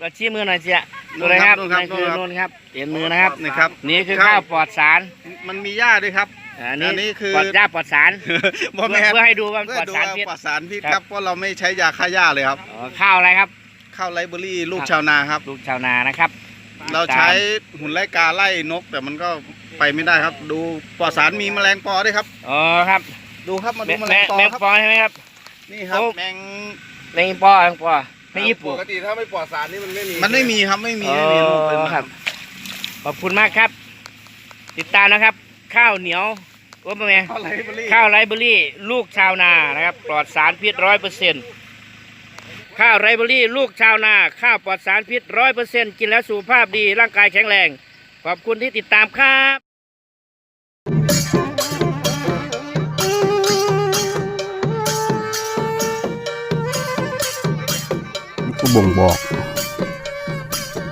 เราชี้มือหน่อยเสียดูเลยครับนู่นครับนี่คือนู่นู่นนคครัรับบเห็นมือนะครับ นี่ครับ นี่คือครับข้าวปลอดสาร มันมีหญ้าด้วยครับ อันอันี้นนี้คือ ปลอดหญ้าปลอดสารบ่เพื่แม่อนเพื่อให้ดูว่ามันเพื่ปอลอดดูสารว่าพิษ ปลอดสารพิษคครัรับ บเพราะเราไม่ใช้ยาฆ่าหญ้าเลยครับอ๋อข้าวอะไรครับข้าวไรเบอรี่ลูกครับชาวนาครับ ลูกชาวนานะครับ เราใช้หุ่นไล่กาไล่นก แต่มันก็ไปไม่ได้ครับ ดูปลอดสารมีแมลงปอด้วยครับ อ๋อครับดูครับมาแมดูงแมลงปอแมงครับปอใช่ไหมครับ นี่ครับโอ้ แมงแมงปอแมงปอไม่ญี่ปุ่น ปกติถ้าไม่ปลอดสารนี่มันไม่มีมันไม่มีครับไม่มีอ๋ไม่มีลูกเป็นอมาครับขอบคุณมากครับ ติดตามนะครับ ข้าวเหนียวว่าเป็นไงข้าวไรเบอรี่ข้าวไรเบอรี่ลูกชาวนานะครับ ปลอดสารพิษร้อยเปอร์เซ็นต์ข้าวไรเบอรี่ลูกชาวนา ข้าวปลอดสารพิษร้อยเปอร์เซ็นต์กินแล้วสุขภาพดีร่างกายแข็งแรง ขอบคุณที่ติดตามครับนี่ก็บ่งบอก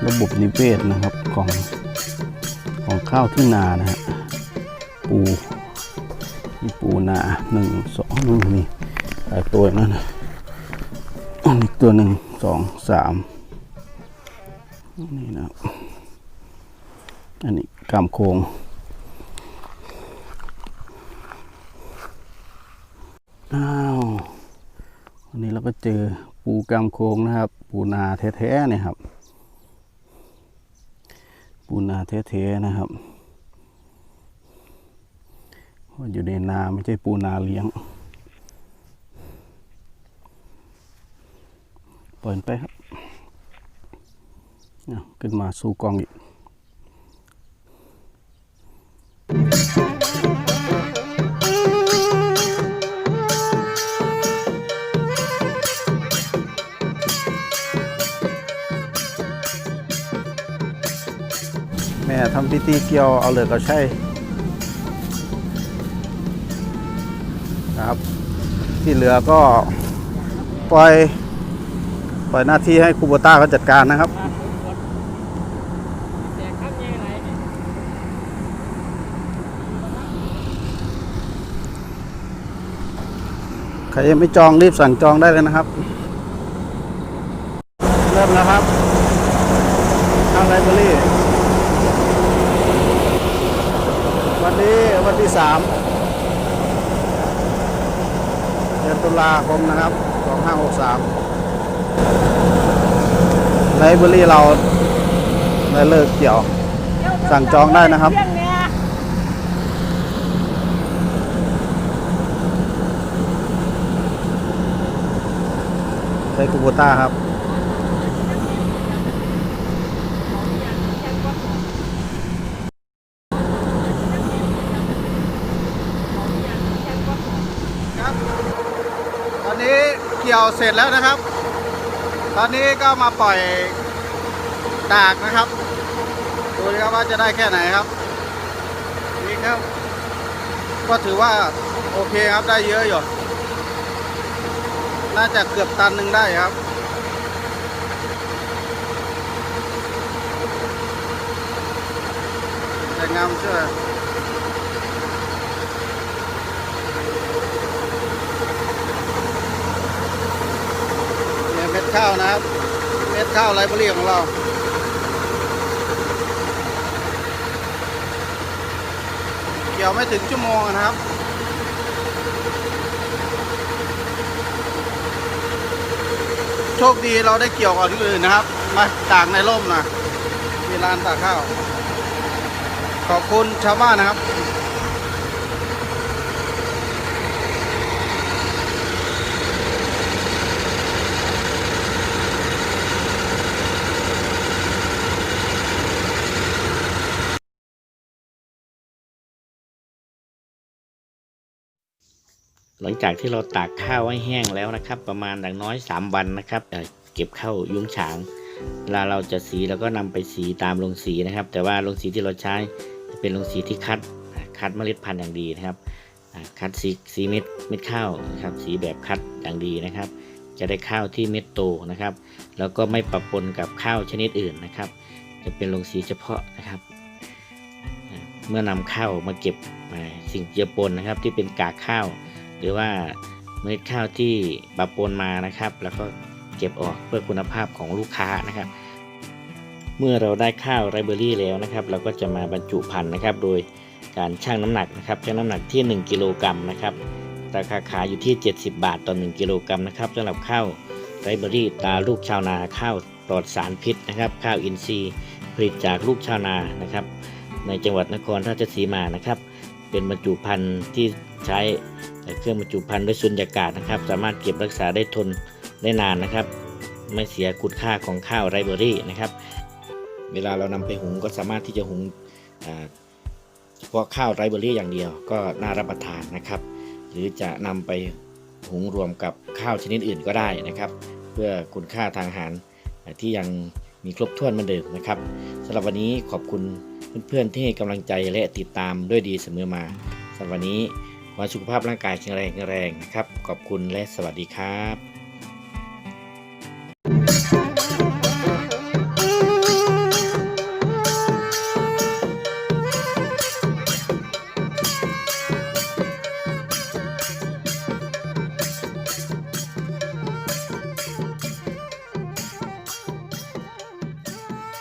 ระบบนิเวศนะครับของ ของข้าวที่นานะฮะปูนี่ปูนาหนึ่งสองนู่นนี่หลายตัวนั่นนะอันนี้ตัวหนึ่งสองสามนี่นะอันนี้กามโคงอ้าววันนี้เราก็เจอปูกามโคงนะครับ ปูนาแท้ๆเนี่ยครับ ปูนาแท้ๆนะครับว่าอยู่ในนาไม่ใช่ปูนาเลี้ยง ปล่อยไปครับขึ้นมาสู่กองอีก ทำพิธีเกี่ยวเอาเหลือกเอาใช่นะครับ ที่เหลือก็ปล่อยปล่อยหน้าที่ให้คูโบต้าเขาจัดการนะครับใครยังไม่จองรีบสั่งจองได้เลยนะครับ เริ่มแล้วครับทางไลบรารี วันนี้ วันที่สามเดือนตุลาคมนะครับสองห้าหกสามไลบรารีเราได้เลิกเกี่ยว สั่งจองได้นะครับใช้คูโบต้าครับ ตอนนี้เกี่ยวเสร็จแล้วนะครับ ตอนนี้ก็มาปล่อยตากนะครับ ดูดิครับว่าจะได้แค่ไหนครับ นี่ครับ ก็ถือว่าโอเคครับได้เยอะอยู่ น่าจะเกือบตันหนึ่งได้ครับแต่งามเชื่อ เนี่ยเม็ด ข้าวนะครับ เม็ดข้าวไรเบอรี่ของเราเกี่ยวไม่ถึงชั่วโมงนะครับโชคดีเราได้เกี่ยวก่อนที่อื่นนะครับ มาตากในร่มนะมีร้านตากข้าว ขอบคุณชาวบ้านนะครับ หลังจากที่เราตากข้าวให้แห้งแล้วนะครับ ประมาณอย่างน้อย 3 วันนะครับเอ่อเก็บเข้ายุ้งฉางเวลาเราจะสีเราก็นำไปสีตามโรงสีนะครับ แต่ว่าโรงสีที่เราใช้จะเป็นโรงสีที่คัดคัดเมล็ดพันธุ์อย่างดีนะครับคัดสีสีเม็ดเม็ดข้าวนะครับสีแบบคัดอย่างดีนะครับ จะได้ข้าวที่เม็ดโตนะครับ แล้วก็ไม่ปะปนกับข้าวชนิดอื่นนะครับ จะเป็นลงสีเฉพาะนะครับ เมื่อนำข้าวมาเก็บสิ่งเจือปนนะครับ ที่เป็นกากข้าว หรือว่าเมล็ดข้าวที่ปะปนมานะครับ แล้วก็เก็บออกเพื่อคุณภาพของลูกค้านะครับ เมื่อเราได้ข้าวไรเบอรี่แล้วนะครับ เราก็จะมาบรรจุพันธุ์นะครับ โดยการชั่งน้ำหนักนะครับชั่งน้ำหนักที่ 1 กิโลกรัมนะครับราคาขายอยู่ที่ 70 บาทต่อ 1 กิโลกรัมนะครับสำหรับข้าวไรเบอรี่ตาลูกชาวนาข้าวปลอดสารพิษนะครับ ข้าวอินทรีย์ผลิตจากลูกชาวนานะครับ ในจังหวัดนครราชสีมานะครับ เป็นบรรจุภัณฑ์ที่ใช้ เครื่องบรรจุภัณฑ์ด้วยสุญญากาศนะครับ สามารถเก็บรักษาได้ทนได้นานนะครับ ไม่เสียคุณค่าของข้าวไรเบอรี่นะครับ เวลาเรานำไปหุงก็สามารถที่จะหุงเฉพาะข้าวไรเบอรี่อย่างเดียวก็น่ารับประทานนะครับ หรือจะนำไปหุงรวมกับข้าวชนิดอื่นก็ได้นะครับ เพื่อคุณค่าทางอาหารที่ยังมีครบถ้วนเหมือนเดิมนะครับสำหรับวันนี้ขอบคุณเพื่อนๆที่ให้กำลังใจและติดตามด้วยดีเสมอมาสำหรับวันนี้ วันสุขภาพร่างกายแข็งแรงแข็งแรงนะครับ ขอบคุณและสวัสดีครับ